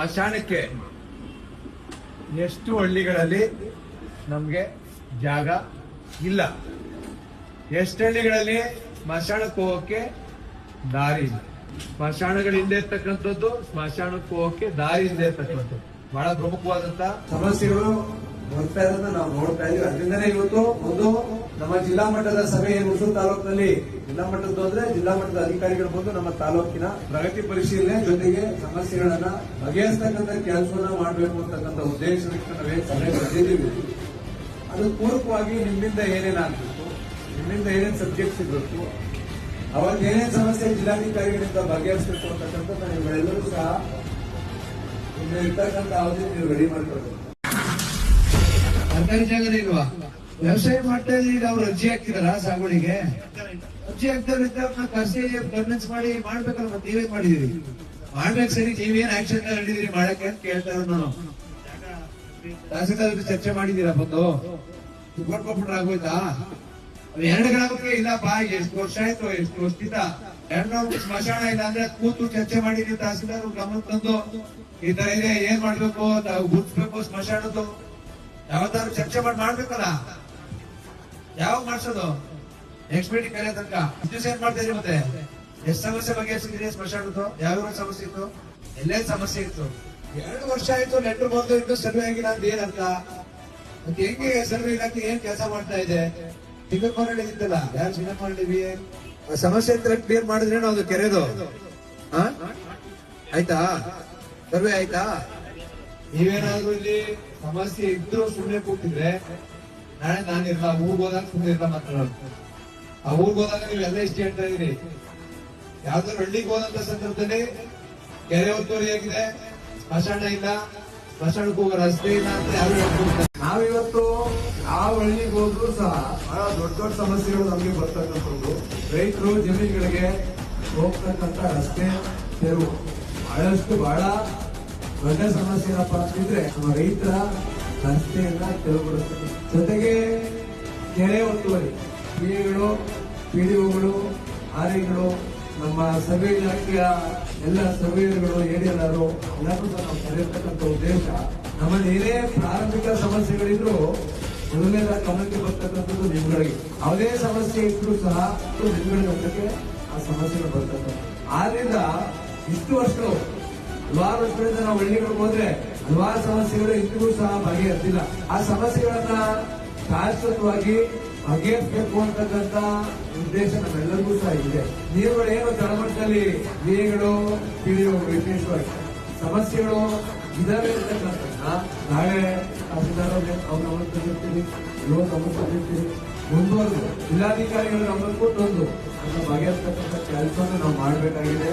ಸ್ಮಶಾನಕ್ಕೆ ಎಷ್ಟು ಹಳ್ಳಿಗಳಲ್ಲಿ ನಮಗೆ ಜಾಗ ಇಲ್ಲ. ಎಷ್ಟು ಹಳ್ಳಿಗಳಲ್ಲಿ ಸ್ಮಶಾನಕ್ಕೆ ಹೋಗೋಕ್ಕೆ ದಾರಿ ಇಲ್ಲ. ಸ್ಮಶಾನಗಳು ಹಿಂದೆ ಇರ್ತಕ್ಕಂಥದ್ದು ಸ್ಮಶಾನಕ್ಕೆ ಹೋಗೋಕ್ಕೆ ದಾರಿ ಹಿಂದೆ ಇರ್ತಕ್ಕಂಥದ್ದು. ಬಹಳ ಪ್ರಮುಖವಾದಂತ ಸಮಸ್ಯೆಗಳು ಬರ್ತಾ ಇರೋದನ್ನ ನಾವು ನೋಡ್ತಾ ಇದೀವಿ ಅದರಿಂದನೇ ಇವತ್ತು ಒಂದು ನಮ್ಮ ಜಿಲ್ಲಾ ಮಟ್ಟದ ಸಭೆ ಹುಣಸೂರು ತಾಲೂಕಿನಲ್ಲಿ ಜಿಲ್ಲಾ ಮಟ್ಟದ್ದು ಅಂದ್ರೆ ಜಿಲ್ಲಾ ಮಟ್ಟದ ಅಧಿಕಾರಿಗಳು ಬಂದು ನಮ್ಮ ತಾಲೂಕಿನ ಪ್ರಗತಿ ಪರಿಶೀಲನೆ ಜೊತೆಗೆ ಸಮಸ್ಯೆಗಳನ್ನ ಬಗೆಹರಿಸ್ತಕ್ಕಂಥ ಕೆಲಸವನ್ನ ಮಾಡಬೇಕು ಅಂತಕ್ಕಂಥ ಉದ್ದೇಶಕ್ಕೆ ನಾವೇ ಸಭೆ ಬಂದಿದ್ದೀವಿ ಅದು ಪೂರಕವಾಗಿ ನಿಮ್ಮಿಂದ ಏನೇನಾಗಬೇಕು ನಿಮ್ಮಿಂದ ಏನೇನು ಸಬ್ಜೆಕ್ಟ್ ಸಿಗಬೇಕು, ಅವಾಗ ಏನೇನು ಸಮಸ್ಯೆ ಜಿಲ್ಲಾಧಿಕಾರಿಗಳಿಂದ ಬಗೆಹರಿಸಬೇಕು ಅಂತಕ್ಕಂಥ ನೀವುಗಳೆಲ್ಲರೂ ಸಹ ಇರ್ತಕ್ಕಂಥ ಅವಧಿ ನೀವು ರೆಡಿ ಮಾಡ್ಕೊಳ್ಬೇಕು. ಸರ್ಕಾರಿ ಇಲ್ವಾ? ವ್ಯವಸಾಯ ಮಾಡ್ತಾ ಇದ್ರೆ ಅವ್ರು ಅರ್ಜಿ ಹಾಕ್ತಿದಾರ ಸಾಗುವಳಿಗೆ? ಅರ್ಜಿ ಹಾಕ್ತಾರಿಂದ ಕರ್ಸಿ ಕನ್ವಿನ್ಸ್ ಮಾಡಿ ಮಾಡ್ಬೇಕಲ್ಲ ಮತ್ತೆ ನೀವೇ ಮಾಡಿದೀರಿ ಮಾಡ್ಬೇಕು ಸರಿ ನೀವೇನ್ ಆಕ್ಷನ್ ಹಿಡಿದಿರಿ ಮಾಡಕ್ಕೆ ಅಂತ ಕೇಳ್ತಾ ಇರೋದು ನಾನು. ತಹಸೀಲ್ದಾರ್ ಚರ್ಚೆ ಮಾಡಿದೀರಾ ಬಂದು? ಕೊಟ್ಕೊಬಿಟ್ರೆ ಆಗೋಯ್ತಾ? ಎರಡು ಗ್ರಾಮಕ್ಕೆ ಇಲ್ಲ ಬಾ ಎಷ್ಟು ವರ್ಷ ಆಯ್ತು, ಎಷ್ಟು ವರ್ಷದಿಂದ ಎರಡು ಸ್ಮಶಾನ ಇಲ್ಲ ಅಂದ್ರೆ ಕೂತು ಚರ್ಚೆ ಮಾಡಿದೀವಿ ತಹಸೀಲ್ದಾರ್ ಗಮನ ತಂದು. ಈ ತರ ಇದೆ, ಏನ್ ಮಾಡ್ಬೇಕು ನಾವು ಗುರ್ತಿಸ್ಬೇಕು ಸ್ಮಶಾನದ್ದು. ಯಾವತ್ತಾದ್ರು ಚರ್ಚೆ ಮಾಡಿ ಮಾಡ್ಬೇಕಲ್ಲ? ಯಾವಾಗ ಮಾಡ್ಸೋದು? ನೆಕ್ಸ್ಟ್ ಮೀಟಿಂಗ್ ಕರೆಯೋ ತನಕ. ದಿವಸ ಏನ್ ಮಾಡ್ತಾ ಇದ್ರಿ ಮತ್ತೆ. ಎಷ್ಟು ಸಮಸ್ಯೆ ಬಗ್ಗೆ ಸಿಗ್ರಿ ಸ್ಪರ್ಶ ಆಗುತ್ತೋ? ಯಾವ್ಯಾವ ಸಮಸ್ಯೆ ಇತ್ತು? ಎಲ್ಲೇ ಸಮಸ್ಯೆ ಇತ್ತು? ಎರಡು ವರ್ಷ ಆಯ್ತು ಲೆಟರ್ ಬಂದು ಇನ್ನು ಸರ್ವೆ ಆಗಿಲ್ಲ ಅಂತ ಏನರ್ಥ? ಮತ್ತೆ ಹೆಂಗೆ ಸರ್ವೆ ಇಲಾಖೆ ಏನ್ ಕೆಲಸ ಮಾಡ್ತಾ ಇದೆ? ಸಿಂಗಪ್ಪನಹಳ್ಳಿ ಇತ್ತಲ್ಲ ಯಾರು ಸಿಂಗಪ್ಪನಹಳ್ಳಿ ಆ ಸಮಸ್ಯೆ ಅಂತ ಕ್ಲಿಯರ್ ಮಾಡಿದ್ರೆ ಅದು ಕೆರೆದು. ಆಯ್ತಾ? ಸರ್ವೆ ಆಯ್ತಾ? ನೀವೇನಾದ್ರೂ ಇಲ್ಲಿ ಸಮಸ್ಯೆ ಇದ್ರು ಸುಮ್ಮನೆ ಕೂತಿದ್ರೆ ನಾಳೆ ನಾನಿರಲ್ಲ ಊರ್ಗ್ ಹೋದಾಗ ಸುಮ್ಮನೆ ಇರಲ್ಲ ಮಾತಾಡೋದು ಆ ಊರ್ಗ್ ಹೋದಾಗ ನೀವು ಎಲ್ಲ ಇಷ್ಟ ಹೇಳ್ತಾ ಇದ್ರಿ? ಯಾವ್ದಾದ್ರು ಹಳ್ಳಿಗೆ ಹೋದಂತ ಸಂದರ್ಭದಲ್ಲಿ ಕೆರೆ ಒತ್ತುವರಿ ಆಗಿದೆ ಸ್ಮಶಾನ ಇಲ್ಲ ಹೋಗೋ ರಸ್ತೆ ಇಲ್ಲ ಅಂತ ಯಾರು ಹೇಳ್ಕೊಡ್ತಾರೆ? ನಾವಿವತ್ತು ಯಾವ ಹಳ್ಳಿಗೆ ಹೋದ್ರು ಸಹ ಬಹಳ ದೊಡ್ಡ ದೊಡ್ಡ ಸಮಸ್ಯೆಗಳು ನಮಗೆ ಬರ್ತಕ್ಕಂಥದ್ದು. ರೈತರು ಜಮೀನುಗಳಿಗೆ ಹೋಗ್ತಕ್ಕಂಥ ರಸ್ತೆ ತೆರವು ಬಹಳಷ್ಟು ಬಹಳ ದೊಡ್ಡ ಸಮಸ್ಯೆ ಏನಪ್ಪಾ ಅಂತಿದ್ರೆ, ನಮ್ಮ ರೈತರ ರಸ್ತೆಯನ್ನ ಬರುತ್ತೆ ಜೊತೆಗೆ ಕೆರೆ ಒತ್ತುವರಿ ಡಿ ಪಿಡಿಒಗಳು ಆರ್ಐಗಳು ನಮ್ಮ ಸಭೆ ಇಲಾಖೆಯ ಎಲ್ಲ ಸರ್ವೇಯರ್ಗಳು ಎಡಿಎಲ್ಆರು ಎಲ್ಲರೂ ಸಹ ನಾವು ಕರೆಯತಕ್ಕಂಥ ಉದ್ದೇಶ ನಮ್ಮಲ್ಲಿ ಏನೇ ಪ್ರಾರಂಭಿಕ ಸಮಸ್ಯೆಗಳಿದ್ರು ಮೊದಲನೇದ ಗಮನಕ್ಕೆ ಬರ್ತಕ್ಕಂಥದ್ದು ನಿಮ್ಗಳಿಗೆ. ಯಾವುದೇ ಸಮಸ್ಯೆ ಇದ್ರೂ ಸಹ ನಿಮ್ಗಳ ಹೋಗಕ್ಕೆ ಆ ಸಮಸ್ಯೆಗಳು ಬರ್ತಕ್ಕಂಥ ಆದ್ರಿಂದ ಇಷ್ಟು ವರ್ಷಗಳು, ಹಲವಾರು ವರ್ಷಗಳಿಂದ ನಾವು ಹಳ್ಳಿಗಳಿಗೆ ಹೋದ್ರೆ ಹಲವಾರು ಸಮಸ್ಯೆಗಳು ಇಂದಿಗೂ ಸಹ ಬಗೆಹರಿಸಿಲ್ಲ. ಆ ಸಮಸ್ಯೆಗಳನ್ನ ಶಾಶ್ವತವಾಗಿ ಬಗೆಹರಿಸಬೇಕು ಅಂತಕ್ಕಂಥ ಉದ್ದೇಶ ನಮ್ಮೆಲ್ಲರಿಗೂ ಸಹ ಇದೆ. ನೀವುಗಳು ಏನು ತಳಮಟ್ಟದಲ್ಲಿ ವಿಎಗಳು ತಿಳಿಯೋ ವಿಶೇಷವಾಗಿ ಸಮಸ್ಯೆಗಳು ಇದಾವೆ ಅಂತಕ್ಕಂಥ ನಾಳೆ ತಹಸೀಲ್ದಾರ್ ಅವ್ರ ಗಮನ ತಂದಿರ್ತೀವಿ ಇವಾಗ ಗಮನ ತಂದಿರ್ತೀವಿ ಮುಂದುವರೆದು. ಜಿಲ್ಲಾಧಿಕಾರಿಗಳು ನಮ್ಮನ್ನು ಕೊಟ್ಟೊಂದು ಅದನ್ನು ಬಗೆಹರಿಸ್ತಕ್ಕಂಥ ಕೆಲಸವನ್ನು ನಾವು ಮಾಡಬೇಕಾಗಿದೆ.